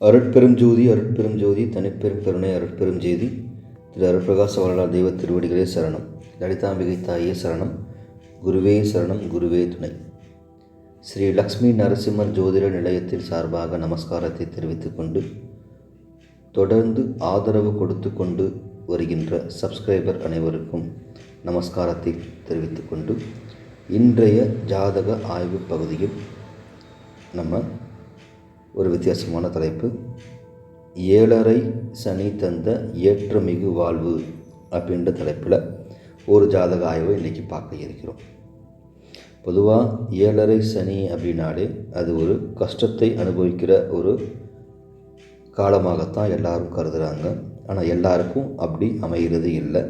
அருட்பெரும் ஜோதி அருட்பெரும் ஜோதி தனிப்பெரும் கருணை அருட்பெரும் ஜோதி திரு அருட்பிரகாச வரலாறு தெய்வ திருவடிகளே சரணம். லலிதாம்பிகை தாயே சரணம். குருவே சரணம் குருவே துணை. ஸ்ரீ லக்ஷ்மி நரசிம்மர் ஜோதிட நிலையத்தின் சார்பாக நமஸ்காரத்தை தெரிவித்துக்கொண்டு தொடர்ந்து ஆதரவு கொடுத்து கொண்டு வருகின்ற சப்ஸ்கிரைபர் அனைவருக்கும் நமஸ்காரத்தை தெரிவித்துக்கொண்டு இன்றைய ஜாதக ஆய்வு பகுதியில் நம்ம ஒரு வித்தியாசமான தலைப்பு. ஏழரை சனி தந்த ஏற்றமிகு வாழ்வு அப்படின்ற தலைப்பில் ஒரு ஜாதக ஆய்வை இன்றைக்கி பார்க்க இருக்கிறோம். பொதுவாக ஏழரை சனி அப்படின்னாலே அது ஒரு கஷ்டத்தை அனுபவிக்கிற ஒரு காலமாகத்தான் எல்லாரும் கருதுகிறாங்க ஆனால் எல்லாருக்கும் அப்படி அமைகிறது இல்லை.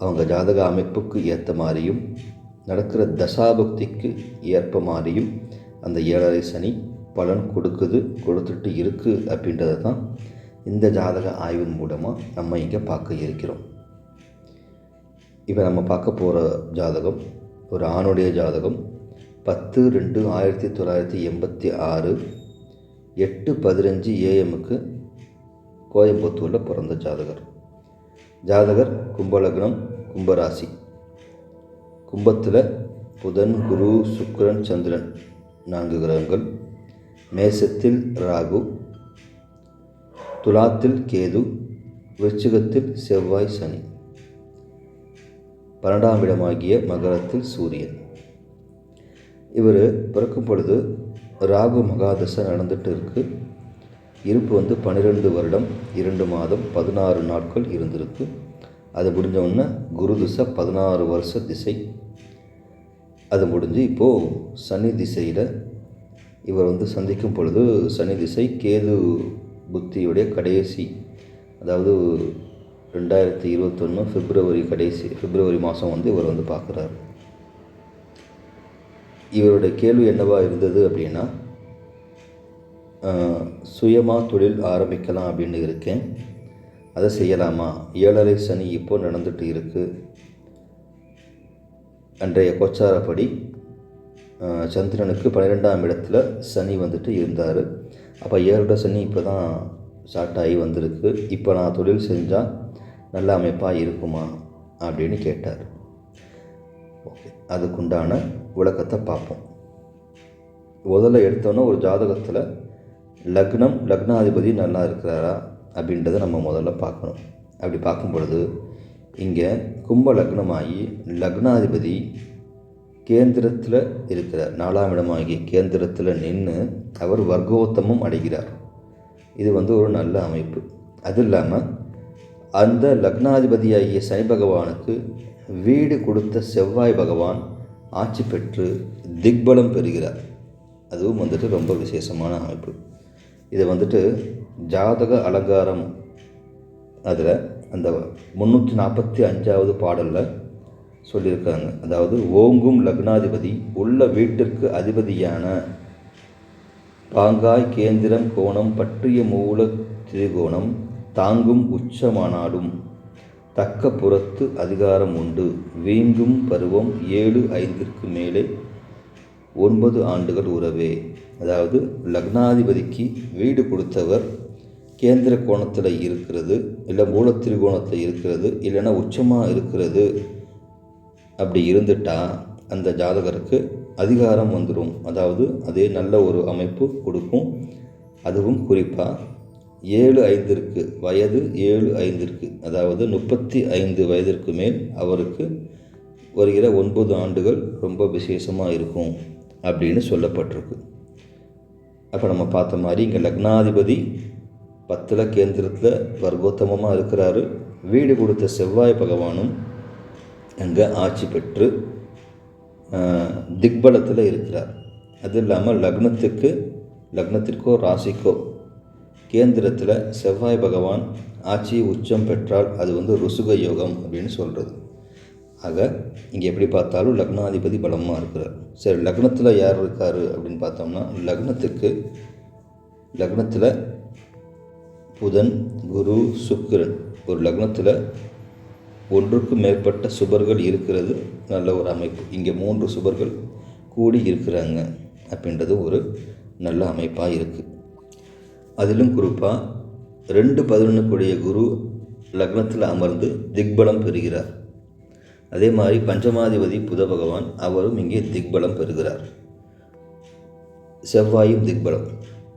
அவங்க ஜாதக அமைப்புக்கு ஏற்ற மாதிரியும் நடக்கிற தசாபக்திக்கு ஏற்ப மாதிரியும் அந்த ஏழரை சனி பலன் கொடுக்குது கொடுத்துட்டு இருக்குது அப்படின்றத தான் இந்த ஜாதக ஆய்வின் மூலமாக நம்ம இங்கே பார்க்க இருக்கிறோம். இப்போ நம்ம பார்க்க போகிற ஜாதகம் ஒரு ஆணுடைய ஜாதகம் பத்து ரெண்டு ஆயிரத்தி தொள்ளாயிரத்தி எண்பத்தி ஆறு எட்டு பதினஞ்சு ஏஎம்முக்கு கோயம்புத்தூரில் பிறந்த ஜாதகர். ஜாதகர் கும்பலக்னம் கும்பராசி. கும்பத்தில் புதன் குரு சுக்கரன் சந்திரன் நான்கு கிரகங்கள். மேசத்தில் ராகு துலாத்தில் கேது விருச்சிகத்தில் செவ்வாய் சனி. பன்னெண்டாம் இடமாகிய மகரத்தில் சூரியன். இவர் பிறக்கும் பொழுது ராகு மகாதசை நடந்துட்டு இருக்கு இருப்பு வந்து பன்னிரெண்டு வருடம் இரண்டு மாதம் பதினாறு நாட்கள் இருந்திருக்கு. அது முடிஞ்சவுடனே குரு திசை பதினாறு வருஷ திசை. அது முடிஞ்சு இப்போது சனி திசையில் இவர் வந்து சந்திக்கும் பொழுது சனி திசை கேது புத்தியுடைய கடைசி அதாவது ரெண்டாயிரத்தி இருபத்தொன்று பிப்ரவரி கடைசி பிப்ரவரி மாதம் வந்து இவர் வந்து பார்க்குறாரு. இவருடைய கேள்வி என்னவா இருந்தது அப்படின்னா சுயமாக தொழில் ஆரம்பிக்கலாம் அப்படின்னு இருக்கேன். அதை செய்யலாமா? ஏழரை சனி இப்போ நடந்துட்டு இருக்குது அன்றைய கோச்சாரப்படி சந்திரனுக்கு பன்னிரெண்டாம் இடத்துல சனி வந்துட்டு இருந்தார். அப்போ ஏழோட சனி இப்போ தான் ஸ்டார்ட் ஆகி வந்திருக்கு. இப்போ நான் தொழில் செஞ்சால் நல்ல அமைப்பாக இருக்குமா அப்படின்னு கேட்டார். ஓகே அதுக்குண்டான விளக்கத்தை பார்ப்போம். முதல்ல எடுத்தோன்னே ஒரு ஜாதகத்தில் லக்னம் லக்னாதிபதி நல்லா இருக்கிறாரா அப்படின்றத நம்ம முதல்ல பார்க்கணும். அப்படி பார்க்கும் பொழுது இங்கே கும்ப லக்னமாகி லக்னாதிபதி கேந்திரத்தில் இருக்கிறார். நாலாம் இடமாகிய கேந்திரத்தில் நின்று அவர் வர்க்கோத்தமும் அடைகிறார். இது வந்து ஒரு நல்ல அமைப்பு. அது இல்லாமல் அந்த லக்னாதிபதியாகிய சனி பகவானுக்கு வீடு கொடுத்த செவ்வாய் பகவான் ஆட்சி பெற்று திக்பலம் பெறுகிறார். அதுவும் வந்துட்டு ரொம்ப விசேஷமான அமைப்பு. இதை வந்துட்டு ஜாதக அலங்காரம் அதில் அந்த முந்நூற்றி நாற்பத்தி அஞ்சாவது பாடலில் சொல்லியிருக்காங்க. அதாவது ஓங்கும் லக்னாதிபதி உள்ள வீட்டிற்கு அதிபதியான பாங்காய் கேந்திரம் கோணம் பற்றிய மூல திரிகோணம் தாங்கும் உச்சமானாலும் தக்க புறத்து அதிகாரம் உண்டு. வீங்கும் பருவம் ஏழு ஐந்திற்கு மேலே ஒன்பது ஆண்டுகள் உறவே. அதாவது லக்னாதிபதிக்கு வீடு கொடுத்தவர் கேந்திர கோணத்தில் இருக்கிறது இல்லை மூலத்திரிகோணத்தில் இருக்கிறது இல்லைன்னா உச்சமாக இருக்கிறது. அப்படி இருந்துட்டால் அந்த ஜாதகருக்கு அதிகாரம் வந்துடும் அதாவது அதே நல்ல ஒரு அமைப்பு கொடுக்கும். அதுவும் குறிப்பாக ஏழு ஐந்திற்கு வயது ஏழு ஐந்திற்கு அதாவது முப்பத்தி ஐந்து வயதிற்கு மேல் அவருக்கு வருகிற ஒன்பது ஆண்டுகள் ரொம்ப விசேஷமாக இருக்கும் அப்படின்னு சொல்லப்பட்டிருக்கு. அப்போ நம்ம பார்த்த மாதிரி இங்கே லக்னாதிபதி பத்தில் கேந்திரத்தில் வர்க்கோத்தமமாக இருக்கிறாரு. வீடு கொடுத்த செவ்வாய் பகவானும் அங்கே ஆட்சி பெற்று திக்பலத்தில் இருக்கிறார். அது இல்லாமல் லக்னத்துக்கு லக்னத்திற்கோ ராசிக்கோ கேந்திரத்தில் செவ்வாய் பகவான் ஆட்சி உச்சம் பெற்றால் அது வந்து ருசுக யோகம் அப்படின்னு சொல்கிறது ஆக இங்கே எப்படி பார்த்தாலும் லக்னாதிபதி பலமாக இருக்கிறார். சரி லக்னத்தில் யார் இருக்கார் அப்படின்னு பார்த்தோம்னா லக்னத்துக்கு லக்னத்தில் புதன் குரு சுக்கிரன். ஒரு லக்னத்தில் ஒன்றுக்கும் மேற்பட்ட சுபர்கள் இருக்கிறது. நல்ல ஒரு அமைப்பு. இங்கே மூன்று சுபர்கள் கூடி இருக்கிறாங்க அப்படின்றது ஒரு நல்ல அமைப்பாக இருக்குது அதிலும் குறிப்பாக ரெண்டு பதினொன்றுக்குடைய குரு லக்னத்தில் அமர்ந்து திக்பலம் பெறுகிறார். அதே மாதிரி பஞ்சமாதிபதி புத பகவான் அவரும் இங்கே திக்பலம் பெறுகிறார். செவ்வாயும் திக்பலம்.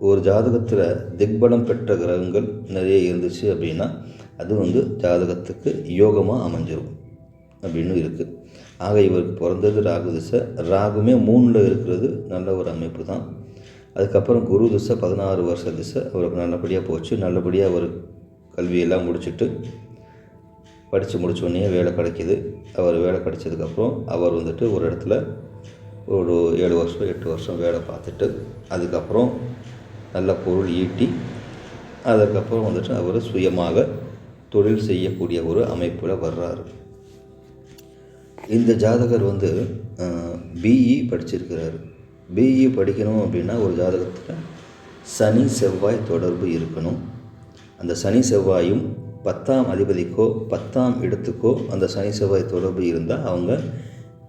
ஒரு ஜாதகத்தில் திக்பலம் பெற்ற கிரகங்கள் நிறைய இருந்துச்சு அப்படின்னா அது வந்து ஜாதகத்துக்கு யோகமாக அமைஞ்சிடும் அப்படின்னு இருக்குது ஆக இவருக்கு பிறந்தது ராகு திசை. ராகுமே மூணில் இருக்கிறது நல்ல ஒரு அமைப்பு தான். அதுக்கப்புறம் குரு திசை பதினாறு வருஷ திசை. அவருக்கு நல்லபடியாக போச்சு. நல்லபடியாக அவர் கல்வியெல்லாம் முடிச்சுட்டு படித்து முடித்தோடனே வேலை கிடைக்கிது. அவர் வேலை கிடைச்சதுக்கப்புறம் அவர் வந்துட்டு ஒரு இடத்துல ஒரு ஏழு வருஷம் எட்டு வருஷம் வேலை பார்த்துட்டு அதுக்கப்புறம் நல்ல பொருள் ஈட்டி அதுக்கப்புறம் வந்துட்டு அவர் சுயமாக தொழில் செய்யக்கூடிய ஒரு அமைப்பில் வர்றாரு. இந்த ஜாதகர் வந்து பிஇ படிச்சிருக்கிறாரு. பிஇ படிக்கணும் அப்படின்னா ஒரு ஜாதகத்தில் சனி செவ்வாய் தொடர்பு இருக்கணும். அந்த சனி செவ்வாயும் பத்தாம் அதிபதிக்கோ பத்தாம் இடத்துக்கோ அந்த சனி செவ்வாய் தொடர்பு இருந்தால் அவங்க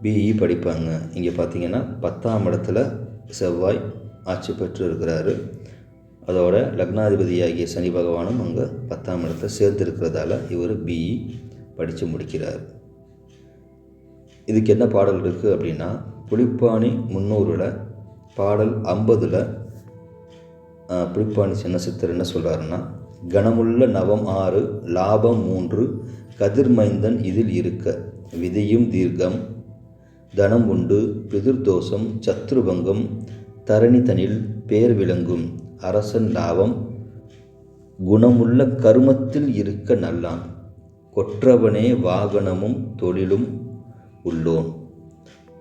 பிஇ படிப்பாங்க. இங்கே பார்த்தீங்கன்னா பத்தாம் இடத்துல செவ்வாய் ஆட்சி பெற்று இருக்கிறாரு அதோட லக்னாதிபதியாகிய சனி பகவானும் அங்கே பத்தாம் இடத்தை சேர்ந்துருக்கிறதால இவர் பிஇ படித்து முடிக்கிறார். இதுக்கு என்ன பாடல் இருக்குது அப்படின்னா புளிப்பாணி முந்நூறில் பாடல் ஐம்பதில் புளிப்பாணி சின்ன சித்தர் என்ன சொல்கிறாருன்னா கனமுள்ள நவம் ஆறு லாபம் மூன்று கதிர்மைந்தன் இதில் இருக்க விதியும் தீர்க்கம் தனம் உண்டு பிதிர்தோஷம் சத்ருபங்கம் தரணிதனில் பேர் விளங்கும் அரசன் லாபம் குணமுள்ள கருமத்தில் இருக்க நல்லான். கொற்றவனே வாகனமும் தொழிலும் உள்ளோன்.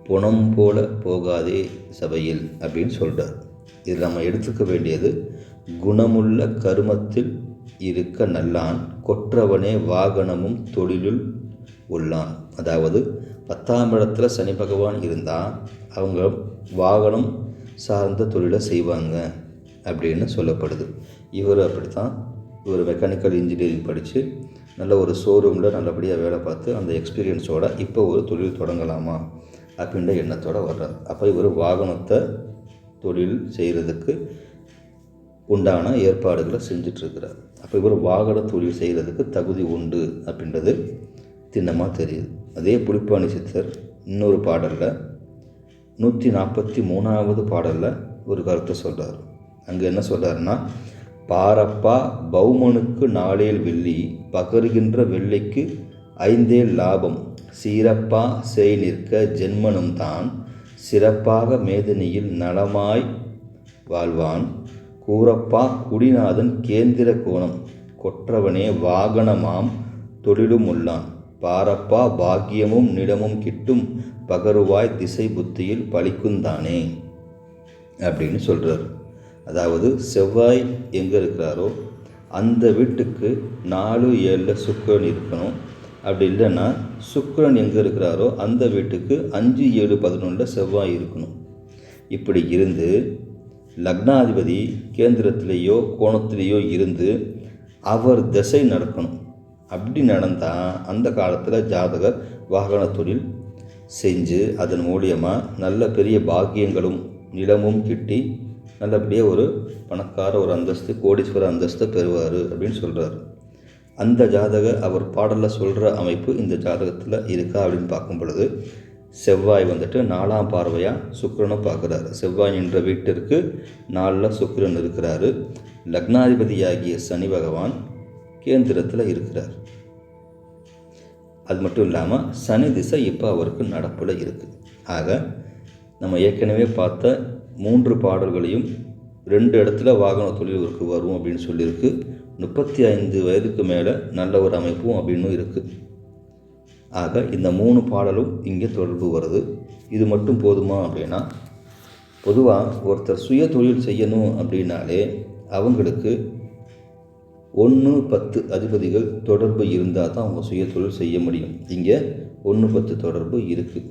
புணம் போல போகாதே சபையில் அப்படின்னு சொல்கிறார் இது நம்ம எடுத்துக்க வேண்டியது குணமுள்ள கருமத்தில் இருக்க நல்லான் கொற்றவனே வாகனமும் தொழிலுள் உள்ளான். அதாவது பத்தாம் இடத்துல சனி பகவான் இருந்தால் அவங்க வாகனம் சார்ந்த தொழிலை செய்வாங்க. அப்படின்னு சொல்லப்படுது. இவர் அப்படி தான் இவர் மெக்கானிக்கல் இன்ஜினியரிங் படித்து நல்ல ஒரு ஷோரூமில் நல்லபடியாக வேலை பார்த்து அந்த எக்ஸ்பீரியன்ஸோட இப்போ ஒரு தொழில் தொடங்கலாமா அப்படின்ற எண்ணத்தோடு வர்றார். அப்போ இவர் வாகனத்தை தொழில் செய்கிறதுக்கு உண்டான ஏற்பாடுகளை செஞ்சிட்ருக்கிறார் அப்போ இவர் வாகன தொழில் செய்கிறதுக்கு தகுதி உண்டு அப்படின்றது திண்ணமாக தெரியுது. அதே புலிப்பாணி சித்தர் இன்னொரு பாடலில் நூற்றி நாற்பத்தி மூணாவது பாடலில் ஒரு கருத்தை சொல்கிறார் அங்கே என்ன சொல்கிறாருன்னா பாரப்பா பௌமனுக்கு நாளேல் வெள்ளி பகருகின்ற வெள்ளிக்கு ஐந்தே லாபம். சீரப்பா செய் நிற்க ஜென்மனும் தான் சிறப்பாக மேதினியில் நலமாய் வாழ்வான். கூறப்பா குடிநாதன் கேந்திர கோணம் கொற்றவனே வாகனமாம் தொழிலும் உள்ளான். பாரப்பா பாக்கியமும் நிடமும் கிட்டும் பகருவாய் திசை புத்தியில் பழிக்குந்தானே? அப்படின்னு சொல்கிறார் அதாவது செவ்வாய் எங்கே இருக்கிறாரோ அந்த வீட்டுக்கு நாலு ஏழில் சுக்கரன் இருக்கணும். அப்படி இல்லைன்னா சுக்கரன் எங்கே இருக்கிறாரோ அந்த வீட்டுக்கு அஞ்சு ஏழு பதினொன்றில் செவ்வாய் இருக்கணும். இப்படி இருந்து லக்னாதிபதி கேந்திரத்திலேயோ கோணத்திலேயோ இருந்து அவர் திசை நடக்கணும். அப்படி நடந்தால் அந்த காலத்தில் ஜாதகர் வாகன தொழில் செஞ்சு அதன் மூலியமாக நல்ல பெரிய பாக்கியங்களும் நிலமும் கிட்டி நல்லபடியாக ஒரு பணக்கார ஒரு அந்தஸ்து கோடீஸ்வர அந்தஸ்தை பெறுவார் அப்படின்னு சொல்கிறார் அந்த ஜாதக அவர் பாடலில் சொல்கிற அமைப்பு இந்த ஜாதகத்தில் இருக்கா அப்படின்னு பார்க்கும் பொழுது செவ்வாய் வந்துட்டு நாலாம் பார்வையாக சுக்கரனை பார்க்குறாரு. செவ்வாய் என்ற வீட்டிற்கு நாளில் சுக்கரன் இருக்கிறாரு. லக்னாதிபதியாகிய சனி பகவான் கேந்திரத்தில் இருக்கிறார். அது மட்டும் இல்லாமல் சனி திசை இப்போ அவருக்கு நடப்பில் இருக்குது ஆக நம்ம ஏற்கனவே பார்த்த மூன்று பாடல்களையும் ரெண்டு இடத்துல வாகன தொழில்களுக்கு வரும் அப்படின்னு சொல்லியிருக்கு. முப்பத்தி ஐந்து வயதுக்கு மேலே நல்ல ஒரு அமைப்பும் அப்படின்னு இருக்குது ஆக இந்த மூணு பாடலும் இங்கே தொடர்பு வருது. இது மட்டும் போதுமா அப்படின்னா பொதுவாக ஒருத்தர் சுய தொழில் செய்யணும் அப்படின்னாலே அவங்களுக்கு ஒன்று பத்து அதிபதிகள் தொடர்பு இருந்தால் தான் அவங்க சுய தொழில் செய்ய முடியும். இங்கே ஒன்று பத்து தொடர்பு இருக்குது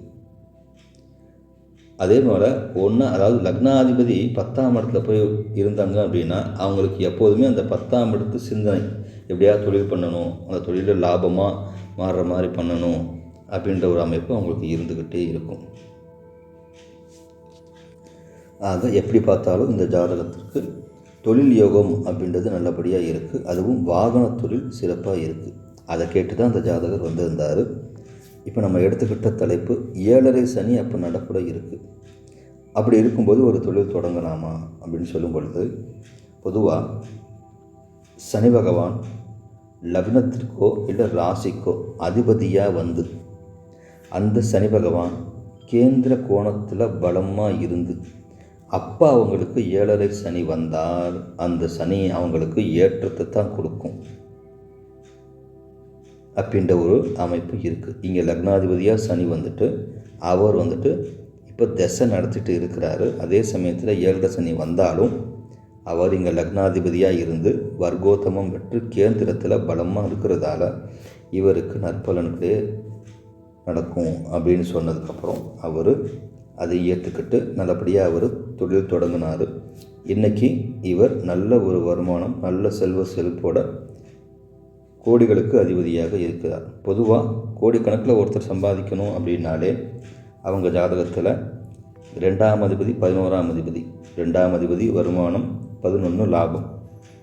அதே போல் ஒன்று அதாவது லக்னாதிபதி பத்தாம் இடத்துல போய் இருந்தாங்க அப்படின்னா அவங்களுக்கு எப்போதுமே அந்த பத்தாம் இடத்து சிந்தனை எப்படியாவது தொழில் பண்ணணும் அந்த தொழிலில் லாபமாக மாறுற மாதிரி பண்ணணும் அப்படின்ற ஒரு அமைப்பு அவங்களுக்கு இருந்துக்கிட்டே இருக்கும். ஆக எப்படி பார்த்தாலும் இந்த ஜாதகத்திற்கு தொழில் யோகம் அப்படின்றது நல்லபடியாக இருக்குது அதுவும் வாகன தொழில் சிறப்பாக இருக்குது அதை கேட்டு தான் அந்த ஜாதகர் வந்திருந்தார். இப்போ நம்ம எடுத்துக்கிட்ட தலைப்பு ஏழரை சனி அப்போ நடக்கூட இருக்குது அப்படி இருக்கும்போது ஒரு தொழில் தொடங்கலாமா அப்படின்னு சொல்லும் பொழுது பொதுவாக சனி பகவான் லக்னத்திற்கோ இல்லை ராசிக்கோ அதிபதியாக வந்து அந்த சனி பகவான் கேந்திர கோணத்தில் பலமாக இருந்து அப்போ அவங்களுக்கு ஏழரை சனி வந்தால் அந்த சனி அவங்களுக்கு ஏற்றத்தை தான் கொடுக்கும். அப்படின்ற ஒரு அமைப்பு இருக்குது இங்கே லக்னாதிபதியாக சனி வந்துட்டு அவர் வந்துட்டு இப்போ திசை நடத்திட்டு இருக்கிறாரு. அதே சமயத்தில் ஏழரை சனி வந்தாலும் அவர் இங்கே லக்னாதிபதியாக இருந்து வர்க்கோத்தமம் பெற்று கேந்திரத்தில் பலமாக இருக்கிறதால இவருக்கு நற்பலன்களே நடக்கும் அப்படின்னு சொன்னதுக்கப்புறம் அவர் அதை ஏற்றுக்கிட்டு நல்லபடியாக அவர் தொழில் தொடங்கினார். இன்றைக்கி இவர் நல்ல ஒரு வருமானம் நல்ல செல்வ செழிப்போட கோடிகளுக்கு அதிபதியாக இருக்கிறார். பொதுவாக கோடிக்கணக்கில் ஒருத்தர் சம்பாதிக்கணும் அப்படின்னாலே அவங்க ஜாதகத்தில் ரெண்டாம் அதிபதி பதினோராம் அதிபதி ரெண்டாம் அதிபதி வருமானம் பதினொன்று லாபம்.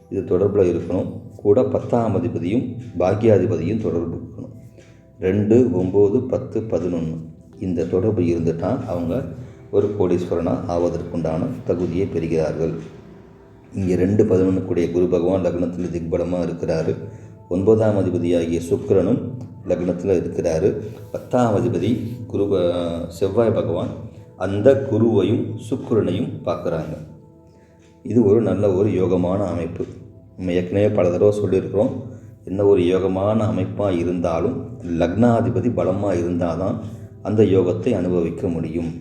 இது தொடர்பில் இருக்கணும். கூட பத்தாம் அதிபதியும் பாக்கியாதிபதியும் தொடர்பு இருக்கணும். ரெண்டு ஒம்பது பத்து பதினொன்று இந்த தொடர்பு இருந்துட்டால் அவங்க ஒரு கோடீஸ்வரனாக ஆவதற்குண்டான தகுதியை பெறுகிறார்கள். இங்கே ரெண்டு பதினொன்று கூடிய குரு பகவான் லக்னத்தில் திக்பலமாக இருக்கிறாரு. ஒன்பதாம் அதிபதியாகிய சுக்கரனும் லக்னத்தில் இருக்கிறாரு. பத்தாம் அதிபதி குரு செவ்வாய் பகவான். அந்த குருவையும் சுக்கரனையும் பார்க்குறாங்க. இது ஒரு நல்ல ஒரு யோகமான அமைப்பு. நம்ம ஏற்கனவே பல தடவை சொல்லியிருக்கிறோம். என்ன ஒரு யோகமான அமைப்பாக இருந்தாலும் லக்னாதிபதி பலமாக இருந்தால் தான் அந்த யோகத்தை அனுபவிக்க முடியும்.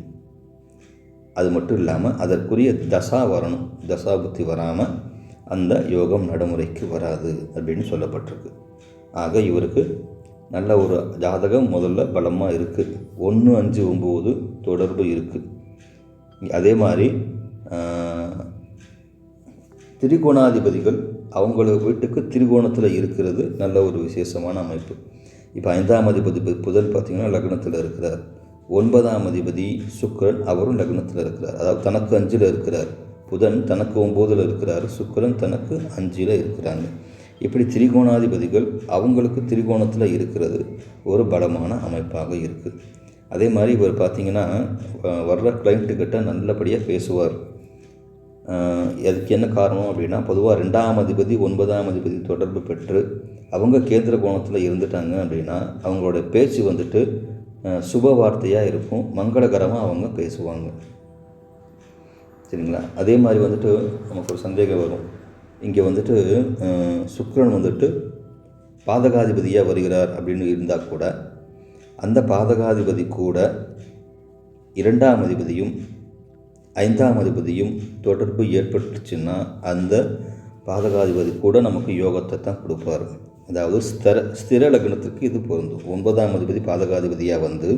அது மட்டும் இல்லாமல் அதற்குரிய தசா வரணும். தசா புத்தி வராமல் அந்த யோகம் நடைமுறைக்கு வராது அப்படின்னு சொல்லப்பட்டிருக்கு. ஆக இவருக்கு நல்ல ஒரு ஜாதகம் முதல்ல பலமாக இருக்குது ஒன்று அஞ்சு ஒம்பது தொடர்பு இருக்குது அதே மாதிரி திரிகோணாதிபதிகள் அவங்கள வீட்டுக்கு திரிகோணத்தில் இருக்கிறது நல்ல ஒரு விசேஷமான அமைப்பு. இப்போ ஐந்தாம் அதிபதி புதன் பார்த்திங்கன்னா லக்னத்தில் இருக்கிறார். ஒன்பதாம் அதிபதி சுக்கரன் அவரும் லக்னத்தில் இருக்கிறார். அதாவது தனக்கு அஞ்சில் இருக்கிறார். புதன் தனக்கு ஒம்போதில் இருக்கிறார் சுக்கரன் தனக்கு அஞ்சில் இருக்கிறாங்க. இப்படி திரிகோணாதிபதிகள் அவங்களுக்கு திரிகோணத்தில் இருக்கிறது ஒரு பலமான அமைப்பாக இருக்குது அதே மாதிரி இவர் பார்த்திங்கன்னா வர்ற கிளைண்ட்டுக்கிட்ட நல்லபடியாக பேசுவார். அதுக்கு என்ன காரணம் அப்படின்னா பொதுவாக ரெண்டாம் அதிபதி ஒன்பதாம் அதிபதி தொடர்பு பெற்று அவங்க கேந்திர கோணத்தில் இருந்துட்டாங்க அப்படின்னா அவங்களோட பேச்சு வந்துட்டு சுப வார்த்தையாக இருக்கும் மங்களகரமாக அவங்க பேசுவாங்க. சரிங்களா? அதே மாதிரி வந்துட்டு நமக்கு ஒரு சந்தேகம் வரும். இங்கே வந்துட்டு சுக்கரன் வந்துட்டு பாதகாதிபதியாக வருகிறார் அப்படின்னு இருந்தால் கூட அந்த பாதகாதிபதி கூட இரண்டாம் அதிபதியும் ஐந்தாம் அதிபதியும் தொடர்பு ஏற்பட்டுச்சுன்னா அந்த பாதகாதிபதி கூட நமக்கு யோகத்தை தான் கொடுப்பார். அதாவது ஸ்திர ஸ்திர லக்னத்துக்கு இது பொருந்தும். ஒன்பதாம் அதிபதி பாதகாதிபதியாக வந்து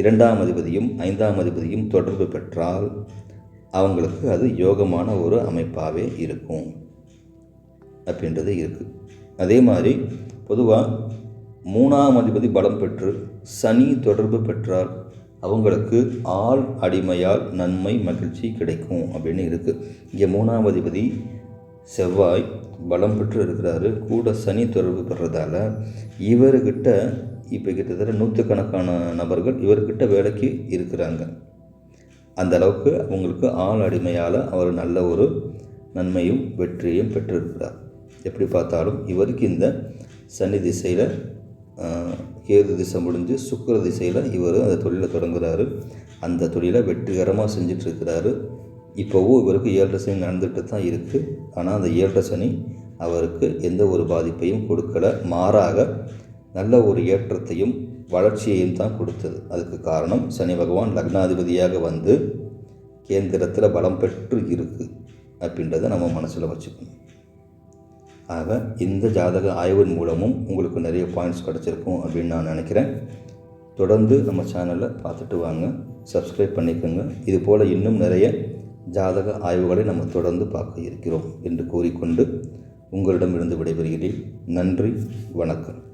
இரண்டாம் அதிபதியும் ஐந்தாம் அதிபதியும் தொடர்பு பெற்றால் அவங்களுக்கு அது யோகமான ஒரு அமைப்பாகவே இருக்கும் அப்படின்றது இருக்குது அதே மாதிரி பொதுவாக மூணாம் அதிபதி பலம் பெற்று சனி தொடர்பு பெற்றால் அவங்களுக்கு ஆள் அடிமையால் நன்மை மகிழ்ச்சி கிடைக்கும் அப்படின்னு இருக்குது இங்கே மூணாம் அதிபதி செவ்வாய் பலம் பெற்று இருக்கிறாரு. கூட சனி தொடர்பு பெறதால இவர்கிட்ட இப்போ கிட்டத்தட்ட நூற்றுக்கணக்கான நபர்கள் இவர்கிட்ட வேலைக்கு இருக்கிறாங்க. அந்த அளவுக்கு அவங்களுக்கு ஆள் அடிமையால் அவர் நல்ல ஒரு நன்மையும் வெற்றியும் பெற்றிருக்கிறார். எப்படி பார்த்தாலும் இவருக்கு இந்த சனி திசையில் கேது திசை முடிஞ்சு சுக்கர திசையில் இவர் அந்த தொழிலை தொடங்குகிறாரு அந்த தொழிலை வெற்றிகரமாக செஞ்சிட்ருக்கிறாரு. இப்போவும் இவருக்கு ஏழரை சனி நடந்துகிட்டு தான் இருக்குது ஆனால் அந்த ஏழரை சனி அவருக்கு எந்த ஒரு பாதிப்பையும் கொடுக்கலை. மாறாக நல்ல ஒரு ஏற்றத்தையும் வளர்ச்சியையும் தான் கொடுத்தது. அதுக்கு காரணம் சனி பகவான் லக்னாதிபதியாக வந்து கேந்திரத்தில் பலம் பெற்று இருக்குது அப்படின்றத நம்ம மனசில் வச்சுக்கணும். ஆக இந்த ஜாதக ஆய்வின் மூலமும் உங்களுக்கு நிறைய பாயிண்ட்ஸ் கிடச்சிருக்கும் அப்படின்னு நான் நினைக்கிறேன். தொடர்ந்து நம்ம சேனலை பார்த்துட்டு வாங்க சப்ஸ்கிரைப் பண்ணிக்கோங்க. இது போல் இன்னும் நிறைய ஜாதக ஆய்வுகளை நம்ம தொடர்ந்து பார்க்க இருக்கிறோம் என்று கூறிக்கொண்டு உங்களிடமிருந்து விடைபெறுகிறேன். நன்றி வணக்கம்.